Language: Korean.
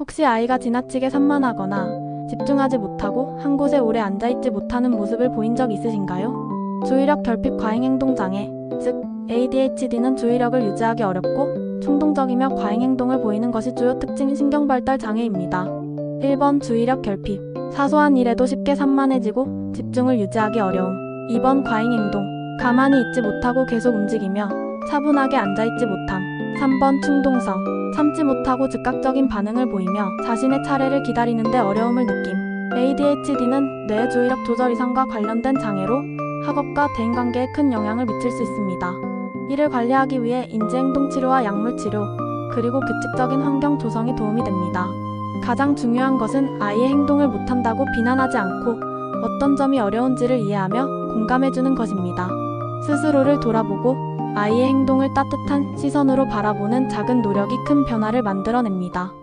혹시 아이가 지나치게 산만하거나 집중하지 못하고 한 곳에 오래 앉아있지 못하는 모습을 보인 적 있으신가요? 주의력 결핍 과잉 행동 장애, 즉 ADHD는 주의력을 유지하기 어렵고 충동적이며 과잉 행동을 보이는 것이 주요 특징인 신경발달 장애입니다. 1번 주의력 결핍. 사소한 일에도 쉽게 산만해지고 집중을 유지하기 어려움. 2번 과잉 행동. 가만히 있지 못하고 계속 움직이며 차분하게 앉아있지 못함. 3번 충동성. 참지 못하고 즉각적인 반응을 보이며 자신의 차례를 기다리는데 어려움을 느낌. ADHD는 뇌 주의력 조절 이상과 관련된 장애로 학업과 대인관계에 큰 영향을 미칠 수 있습니다. 이를 관리하기 위해 인지행동 치료와 약물 치료, 그리고 규칙적인 환경 조성이 도움이 됩니다. 가장 중요한 것은 아이의 행동을 못한다고 비난하지 않고 어떤 점이 어려운지를 이해하며 공감해주는 것입니다. 스스로를 돌아보고 아이의 행동을 따뜻한 시선으로 바라보는 작은 노력이 큰 변화를 만들어냅니다.